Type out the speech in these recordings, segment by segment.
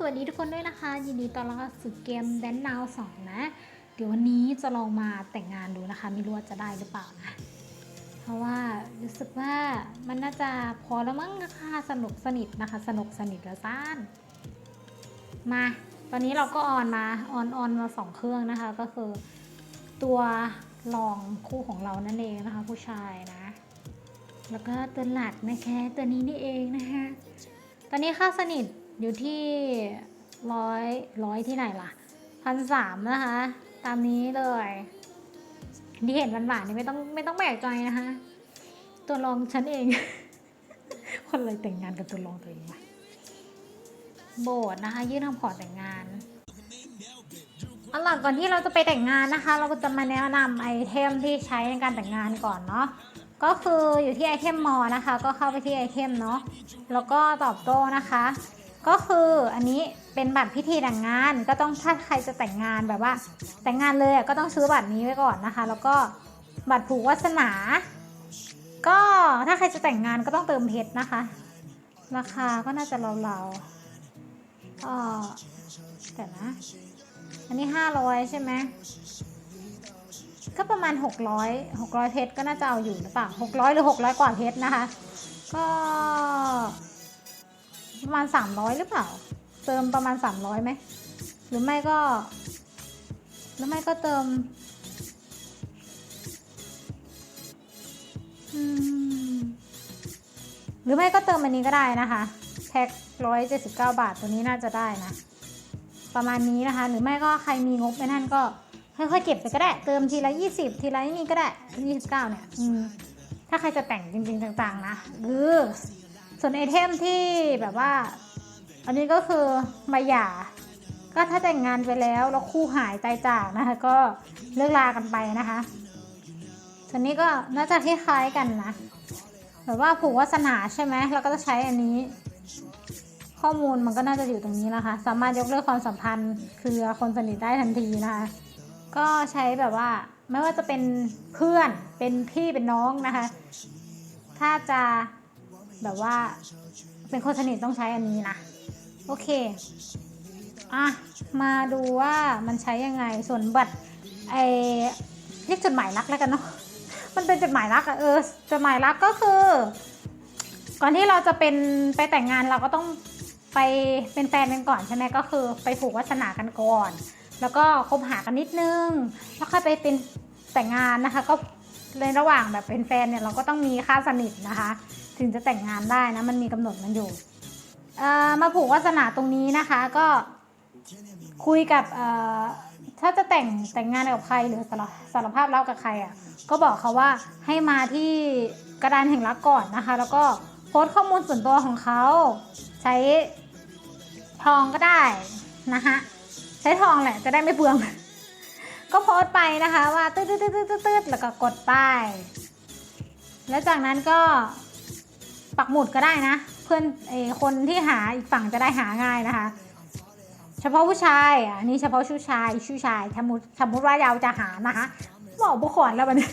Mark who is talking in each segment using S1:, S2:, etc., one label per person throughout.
S1: สวัสดีทุกคนด้วยนะคะ ยินดีต้อนรับสู่เกมแดนนาวสองนะ เดี๋ยววันนี้จะลองมาแต่งงานดูนะคะ ไม่รู้ว่าจะได้หรือเปล่านะ เพราะว่ารู้สึกว่ามันน่าจะพอแล้วมั้งนะคะสนุกสนิทนะคะ สนุกสนิทแล้วซ่านมา ตอนนี้เราก็ออนมาออนออนมาสองเครื่องนะคะ ก็คือตัวรองคู่ของเรานั่นเองนะคะ ผู้ชายนะ แล้วก็ตัวหลักนะคะตัวนี้นี่เองนะคะตอนนี้ค่าสนิท อยู่ที่ร้อยร้อยที่ไหนล่ะพันสามนะคะ ตามนี้เลยที่เห็นหวานๆนี่ไม่ต้องไม่ต้องแปลกใจนะคะ ตัวรองฉันเอง คนเลยแต่งงานกับตัวรองตัวเองวะโบสถ์นะคะ ยื่นคำขอแต่งงานเอาล่ะก่อนที่เราจะไปแต่งงานนะคะ เราก็จะมาแนะนำไอเทมที่ใช้ในการแต่งงานก่อนเนาะก็คืออยู่ที่ไอเทมมอนะคะ ก็เข้าไปที่ไอเทมเนาะแล้วก็ตอบโต้นะคะ ก็คืออันนี้เป็นบัตรพิธีแต่งงาน ก็ต้องถ้าใครจะแต่งงานแบบว่า แต่งงานเลยก็ต้องซื้อบัตรนี้ไว้ก่อนนะคะ แล้วก็บัตรผูกวาสนา ก็ถ้าใครจะแต่งงานก็ต้องเติมเพชรนะคะ ราคาก็น่าจะเราๆเออแต่นะ อันนี้ห้าร้อยใช่ไหมก็ประมาณ 600 600 เพชรก็น่าจะเอาอยู่หรือเปล่า600 หรือ 600 กว่าเพชรนะคะ ก็ ประมาณ 300 หรือเปล่า เติมประมาณ 300ไหม หรือไม่ก็ หรือไม่ก็เติมหรือไม่ก็เติมอันนี้ก็ได้นะคะแพ็ค179บาทตัวนี้น่าจะได้นะ ประมาณนี้นะคะ หรือไม่ก็ใครมีงบไม่นั่นก็ค่อยๆเก็บไปก็ได้ เติมทีละ20ทีละนี่ก็ได้29เนี่ยถ้าใครจะแต่งจริงๆต่างๆนะหรือ ส่วนไอเทมที่แบบว่า อันนี้ก็คือใบหย่า ก็ถ้าแต่งงานไปแล้วแล้วคู่หายใจจากนะคะ ก็เลิกลากันไปนะคะ ส่วนนี้ก็น่าจะคล้ายกันนะแบบว่าผูกวาสนาใช่ไหมเราก็จะใช้อันนี้ ข้อมูลมันก็น่าจะอยู่ตรงนี้นะคะ สามารถยกเลิกความสัมพันธ์ คือคนสนิทได้ทันทีนะคะ ก็ใช้แบบว่าไม่ว่าจะเป็นเพื่อนเป็นพี่เป็นน้องนะคะ ถ้าจะ แบบว่า เป็นคนสนิทต้องใช้อันนี้นะ โอเค อะ มาดูว่ามันใช้ยังไง ส่วนบัตรไอเรียกจดหมายรักแล้วกันเนาะ มันเป็นจดหมายรักอะเออ จดหมายรักก็คือ ก่อนที่เราจะเป็นไปแต่งงานเราก็ต้องไปเป็นแฟนกันก่อนใช่ไหมก็คือ ไปผูกวาสนากันก่อน แล้วก็คบหากันนิดนึง แล้วค่อยไปเป็นแต่งงานนะคะ ก็ในระหว่างแบบเป็นแฟนเนี่ยเราก็ต้องมีค่าสนิทนะคะ ถึงจะแต่งงานได้นะ มันมีกำหนดมันอยู่มาผูกวาสนาตรงนี้นะคะก็คุยกับถ้าจะแต่งแต่งงานกับใครหรือสารสารภาพรักกับใครอะก็บอกเขาว่าให้มาที่กระดานแห่งรักก่อนนะคะ แล้วก็โพสต์ข้อมูลส่วนตัวของเขาใช้ทองก็ได้นะคะใช้ทองแหละจะได้ไม่เปลือง ก็โพสต์ไปนะคะว่าตืดตืดตืดตืดแล้วก็กดไป แล้วจากนั้นก็ ปักหมุดก็ได้นะ เพื่อนไอคนที่หาอีกฝั่งจะได้หาง่ายนะคะ เฉพาะผู้ชายอันนี้เฉพาะชู้ชายชู้ชายสมมติสมมติว่าเราจะหานะคะบอกบุคคลแล้วบันี้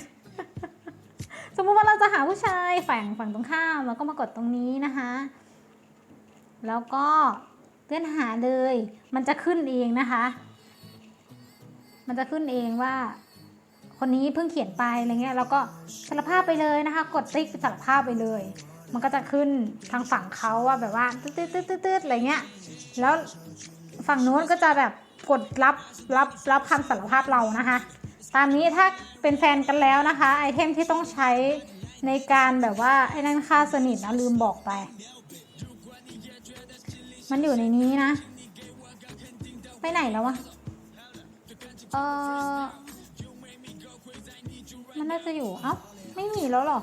S1: สมมติว่าเราจะหาผู้ชายฝั่งฝั่งตรงข้ามเราก็มากดตรงนี้นะคะ แล้วก็เลื่อนหาเลย มันจะขึ้นเองนะคะ มันจะขึ้นเองว่า คนนี้เพิ่งเขียนไปอะไรเงี้ยแล้วก็สารภาพไปเลยนะคะ กดติ๊กสารภาพไปเลย มันก็จะขึ้นทางฝั่งเขาว่าแบบว่าตืดตืดตืดอะไรเงี้ย แล้วฝั่งนู้นก็จะแบบกดรับรับรับคำสารภาพเรานะคะ ตามนี้ถ้าเป็นแฟนกันแล้วนะคะ ไอเทมที่ต้องใช้ในการแบบว่าไอ้นั่นค่าสนิทนะลืมบอกไป มันอยู่ในนี้นะ ไปไหนแล้ววะ เออมันน่าจะอยู่ เอ้า ไม่มีแล้วหรอ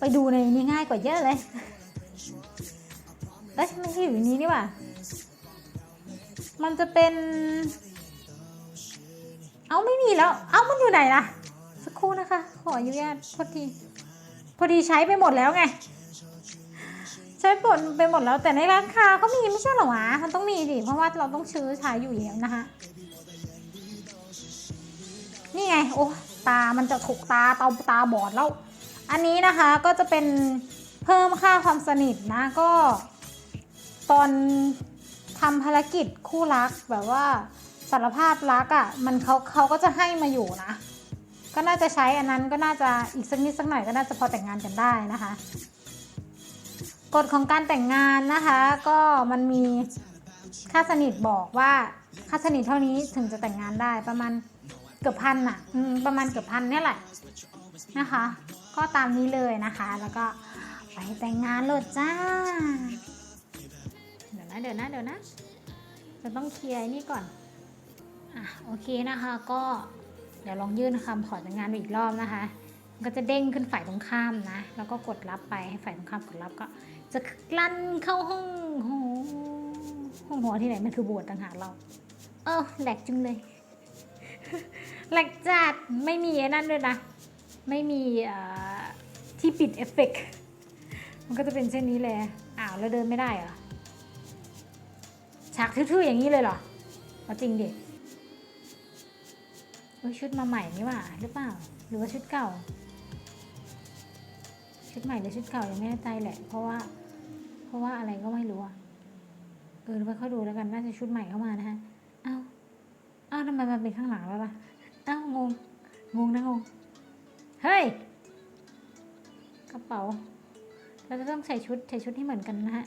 S1: ไปดูในนี้ง่ายกว่าเยอะเลยเอ้ยไม่ใช่อยู่นี้นี่หว่า มันจะเป็น เอ้าไม่มีแล้ว เอ้ามันอยู่ไหนล่ะ สักครู่นะคะ ขออนุญาตพอดี พอดีใช้ไปหมดแล้วไง ใช้หมดไปหมดแล้วแต่ในร้านค้าก็มีไม่ใช่หรอวะ มันต้องมีดิเพราะว่าเราต้องซื้อใช้อยู่แล้วนะคะนี่ไง โอ้ ตามันจะถูกตาตาตาบอดแล้ว อันนี้นะคะก็จะเป็นเพิ่มค่าความสนิทนะก็ ตอนทำภารกิจคู่รักแบบว่าสารภาพรักอะ่ะมันเขาเขาก็จะให้มาอยู่นะ ก็น่าจะใช้อันนั้นก็น่าจะอีกสักนิดสักหน่อยก็น่าจะพอแต่งงานกันได้นะคะกฎของการแต่งงานนะคะก็มันมีค่าสนิทบอกว่าค่าสนิทเท่านี้ถึงจะแต่งงานได้ประมาณเกือบพันอะอืมประมาณเกือบพันนี่แหละนะคะ ก็ตามนี้เลยนะคะ แล้วก็ไปแต่งงานเลยจ้า เดี๋ยวนะเดี๋ยวนะเดี๋ยวนะ จะต้องเคลียร์นี่ก่อน อะโอเคนะคะก็เดี๋ยวลองยื่นคำขอแต่งงานอีกรอบนะคะ ก็จะเด้งขึ้นฝ่ายตรงข้ามนะ แล้วก็กดรับไปให้ฝ่ายตรงข้ามกดรับก็ จะลั่นเข้าห้องหห้องหอที่ไหนมันคือโบสถ์ต่างหากเรา เออแหลกจุงเลย แหลกจัดไม่มีไอ้นั่นด้วยนะ ไม่มีที่ปิดเอฟเฟกต์มันก็จะเป็นเช่นนี้เลย อ้าวแล้วเดินไม่ได้เหรอ ฉากทื่อๆอย่างนี้เลยเหรอเอาจริงดิเอ้ยชุดมาใหม่นี่ว่าหรือเปล่า หรือว่าชุดเก่า ชุดใหม่หรือชุดเก่ายังไม่แน่ใจแหละ เพราะว่า เพราะว่าอะไรก็ไม่รู้อะเออไปค่อยดูแล้วกัน น่าจะชุดใหม่เข้ามานะฮะเอ้าเอ้าทำไมมันเป็นข้างหลังแล้วล่ะเอ้างง งงนะงง เฮ้ย กระเป๋า เราจะต้องใส่ชุดใส่ชุดที่เหมือนกันนะฮะ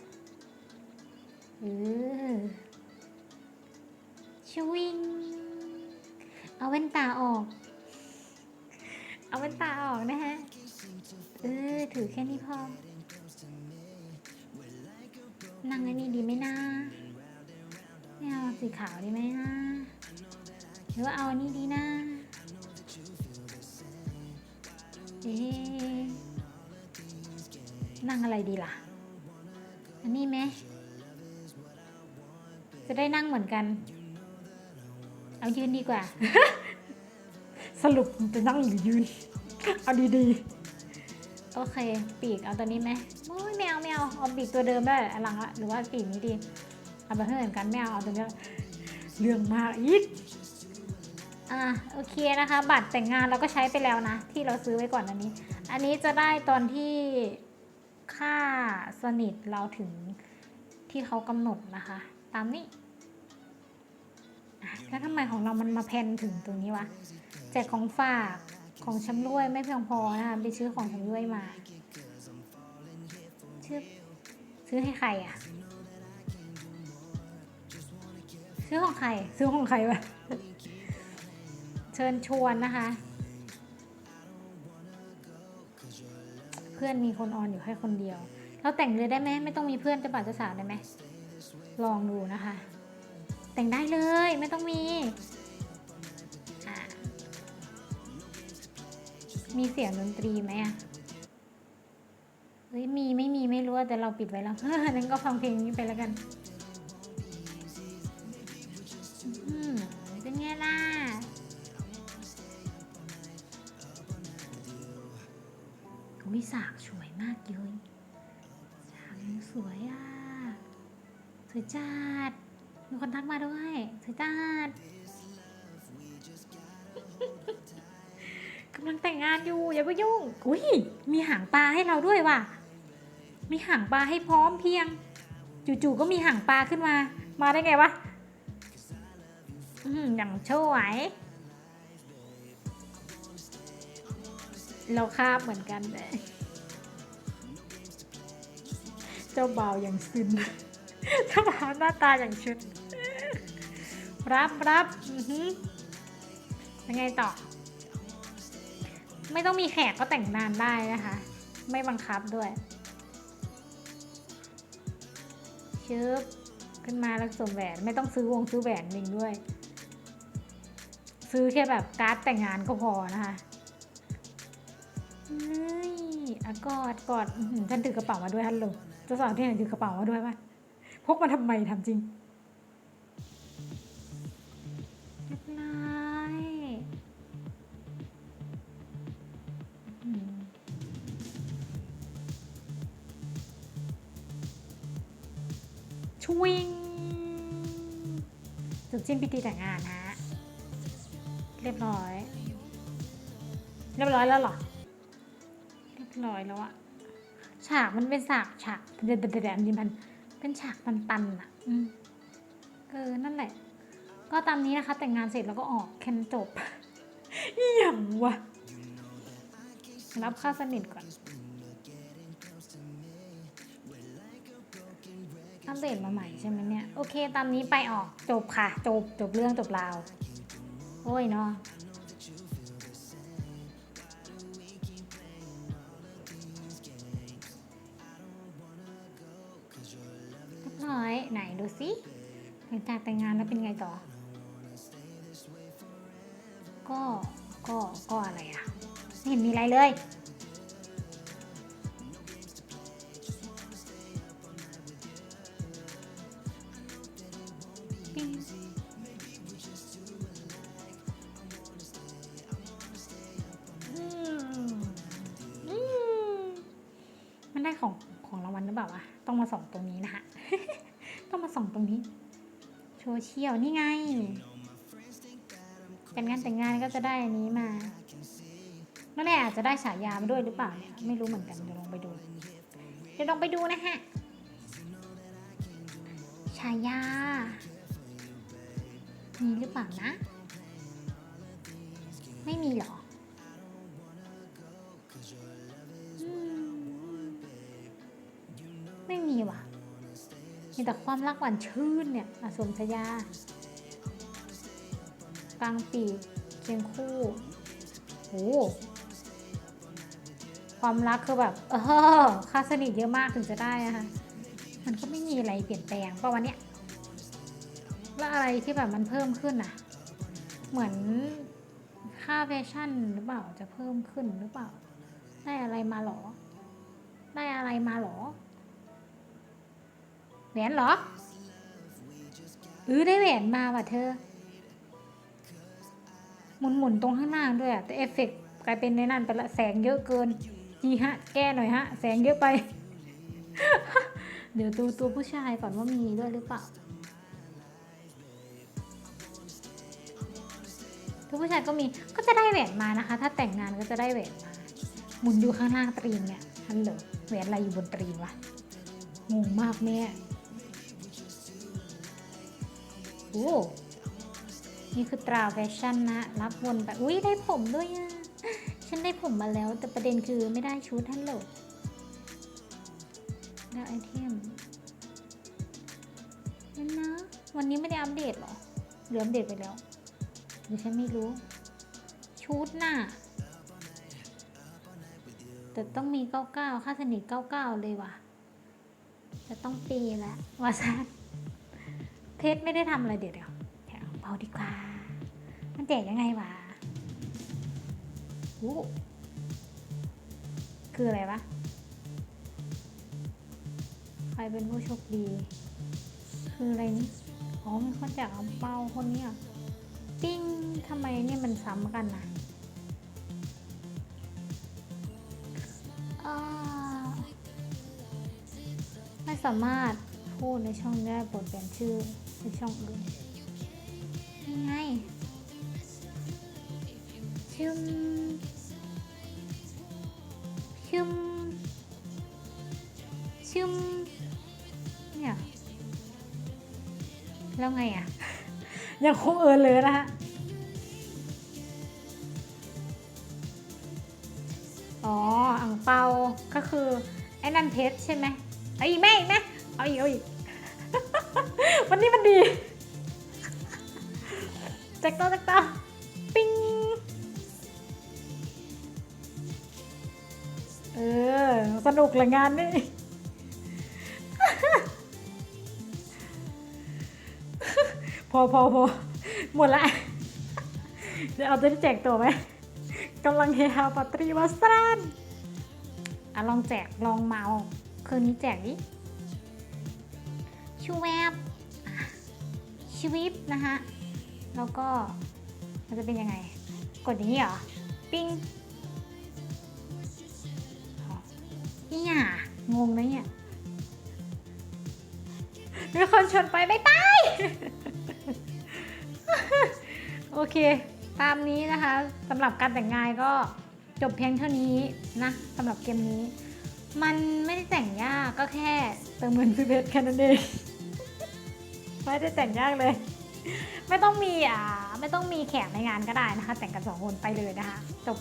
S1: เออชวิง เอาแว่นตาออก เอาแว่นตาออกนะฮะ เออ ถือแค่นี้พอ นั่งอ้นี่ดีไหมนะไม่เอาสีขาวดีไหมนะ หรือว่าเอาอันนี้ดีนะ เอ๊ะนั่งอะไรดีล่ะ อันนี้ไหม จะได้นั่งเหมือนกัน เอายืนดีกว่า สรุปจะนั่งหรือยืน เอาดีๆ โอเค ปีกเอาตัวนี้ไหมโอ้ยไม่เอาไม่เอาเอาปีกตัวเดิมได้อันหลังละหรือว่าปีกนี้ดี เอาแบบให้เหมือนกันไม่เอาเอาตัวนี้เรื่องมากอีก อะโอเคนะคะ บัตรแต่งงานเราก็ใช้ไปแล้วนะ ที่เราซื้อไว้ก่อนอันนี้ อันนี้จะได้ตอนที่ค่าสนิทเราถึงที่เขากำหนดนะคะ ตามนี้แล้วทำไมของเรามันมาแพนถึงตรงนี้วะแจกของฝากของชำร่วยไม่เพียงพอนะคะไปซื้อของชำร่วยมาชื่อซื้อให้ใครอะ ซื้อของใคร ซื้อของใครวะ เชิญชวนนะคะ เพื่อนมีคนออนอยู่แค่คนเดียว เราแต่งเลยได้ไหมไม่ต้องมีเพื่อนจะบาดจะสาวได้ไหมลองดูนะคะ แต่งได้เลยไม่ต้องมี มีเสียงดนตรีไหมอะเฮ้ยมีไม่มีไม่รู้แต่เราปิดไว้แล้วนั้นก็ฟังเพลงนี้ไปแล้วกันเป็นไงล่ะ วิสากสวยมากเลยสากยังสวยอะสวยจัดมีคนทักมาด้วยสวยจัดกำลังแต่งงานอยู่อย่าไปยุ่งอุ้ยมีหางปลาให้เราด้วยว่ะ มีหางปลาให้พร้อมเพียง จู่ๆก็มีหางปลาขึ้นมา มาได้ไงวะอืมอย่างช่วย เราคาบเหมือนกันเลยเจ้าบ่าวอย่างซึนเจ้าบ่าวหน้าตาอย่างชุด รับรับยังไงต่อ ไม่ต้องมีแขกก็แต่งนานได้นะคะ ไม่บังคับด้วยชึบขึ้นมาแล้วสวมแหวนไม่ต้องซื้อวงซื้อแหวนหนึ่งด้วย ซื้อแค่แบบการ์ดแต่งงานก็พอนะคะ อะกอดกอดอื้อหือฉันถือกระเป๋ามาด้วยฮัลโหลเจ้าสาวที่ไหนถือกระเป๋ามาด้วยปะพกมาทำไมทำจริงเรียบร้อยอืมชวิงจบสิ้นพิธีแต่งงานนะเรียบร้อย เรียบร้อยแล้วเหรอ เรียบร้อยแล้วอะฉากมันเป็นฉากฉากเดี๋ยวเดี๋ยวเดี๋ยวอันนี้มันเป็นฉากตันๆอะอืมเออนั่นแหละ ก็ตามนี้นะคะ แต่งงานเสร็จแล้วก็ออกแค่นั้นจบอีหยังวะรับค่าสนิทก่อนอัปเดตมาใหม่ใช่ไหมเนี่ย โอเค ตามนี้ไปออกจบค่ะ จบจบเรื่องจบราว โอ้ยเนาะ ไหนดูสิหลังจากแต่งงานแล้วเป็นไงต่อ ก็ก็ก็อะไรอะไม่เห็นมีอะไรเลยมันได้ของของรางวัลหรือเปล่าวะต้องมาส่องตรงนี้นะคะ ต้องมาส่องตรงนี้โซเชียลนี่ไงเป็นงานแต่งงานก็จะได้อันนี้มาแล้วแน่อาจจะได้ฉายามาด้วยหรือเปล่าเนี่ยไม่รู้เหมือนกันเดี๋ยวลองไปดู เดี๋ยวลองไปดูนะฮะฉายามีหรือเปล่านะ ไม่มีหรอไม่มีว่ะ มีแต่ความรักหวานชื่นเนี่ยอาสมชยากลางปีกเคียงคู่โอ้ความรักคือแบบ เออค่าสนิทเยอะมากถึงจะได้อะค่ะมันก็ไม่มีอะไรเปลี่ยนแปลงป่ะวันเนี้ยแล้วอะไรที่แบบมันเพิ่มขึ้นอะเหมือนค่าแฟชั่นหรือเปล่าจะเพิ่มขึ้นหรือเปล่า ได้อะไรมาหรอ ได้อะไรมาหรอ แหวนเหรอเออได้แหวนมาว่ะเธอ หมุนหมุนๆตรงข้างหน้าด้วยอะแต่เอฟเฟกต์กลายเป็นในนั่นไปละแสงเยอะเกินจีฮะ แก้หน่อยฮะ แสงเยอะไป เดี๋ยวดูตัวผู้ชายก่อนว่ามีด้วยหรือเปล่าตัวผู้ชายก็มีก็จะได้แหวนมานะคะ ถ้าแต่งงานก็จะได้แหวนมาหมุนอยู่ข้างล่างตรีนเนี่ยฮัลโหลแหวนอะไรอยู่บนตรีนวะงงมากแม่ โอ้นี่คือตราแฟชั่นนะ รับวนไป อุ้ยได้ผมด้วยอะฉันได้ผมมาแล้ว แต่ประเด็นคือไม่ได้ชุดฮัลโหลได้ไอเทมนั่นนะ วันนี้ไม่ได้อัปเดตหรอ หรืออัปเดตไปแล้วหรือฉันไม่รู้ ชุดน่ะ แต่ต้องมี 99 ค่าสนิท 99 เลยว่ะ จะต้องปีล้ววาซาน เพชไม่ได้ทำอะไรเดี๋ยวเดี๋ยวเบาดีกว่า มันแจกยังไงวะโอ้คืออะไรวะ ใครเป็นผู้โชคดี คืออะไรนี่อ๋อมีคนแจกเอาเป้าคนนี้ยปิ้งทำไมเนี่ยมันซ้ำกันนะไม่สามารถพูดในช่องได้บทเปลี่ยนชื่อ ในช่องอื่นยังไงชิมชิมชิมเนี่ยแล้วไงอะ ยังคงเอินเลยนะฮะอ๋ออ่างเปาก็คือ ไอ้นั่นเพชรใช่ไหมเอาอีกไหมอีกไหมเอาอีกเอาอีก วันนี้มันดีแจ็คต่อแจ็คต่อปิ้งเออ สนุกเลยงานนี่พอพอพอหมดละ เดี๋ยวเอาตัวที่แจกตัวไหมกำลังเฮฮาปัตรีวัสรันอะลองแจกลองเมา คืนนี้แจกดิ ชูแวบชีวิตนะคะแล้วก็มันจะเป็นยังไง กดอย่างนี้เหรอ ปิ้งนี่อะงงนะเนี่ยมีคนชนไปไม่ไปโอเค ตามนี้นะคะสำหรับการแต่งงานก็จบเพียงเท่านี้นะสำหรับเกมนี้ มันไม่ได้แต่งยากก็แค่เติมเงินพิเศษแค่นั้นเอง ไม่ได้แต่งยากเลย ไม่ต้องมีอ่าไม่ต้องมีแขกในงานก็ได้นะคะ แต่งกันสองคนไปเลยนะคะจบ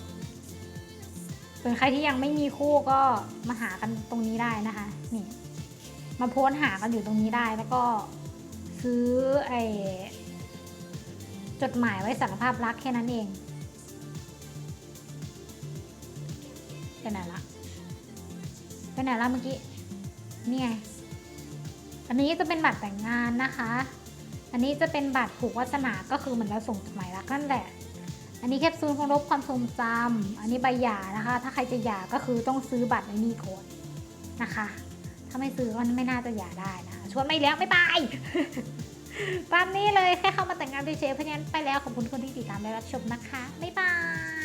S1: ส่วนใครที่ยังไม่มีคู่ก็มาหากันตรงนี้ได้นะคะนี่มาโพสหากันอยู่ตรงนี้ได้แล้วก็ซื้อไอจดหมายไว้สารภาพรักแค่นั้นเองไปไหนละไปไหนละเมื่อกี้นี่ไง อันนี้จะเป็นบัตรแต่งงานนะคะ อันนี้จะเป็นบัตรผูกวาสนา ก็คือเหมือนเราส่งจดหมายรักนั่นแหละ อันนี้แคปซูลของลบความทรงจำอันนี้ใบหย่านะคะ ถ้าใครจะหย่าก็คือต้องซื้อบัตรในนี้ก่อนนะคะ ถ้าไม่ซื้อก็ไม่น่าจะหย่าได้นะคะชวนไม่แล้วไม่ไปตามนี้เลยแค่เข้ามาแต่งงานเฉยๆเพราะฉะนั้นไปแล้วขอบคุณคนที่ติดตามและรับชมนะคะ บ๊ายบาย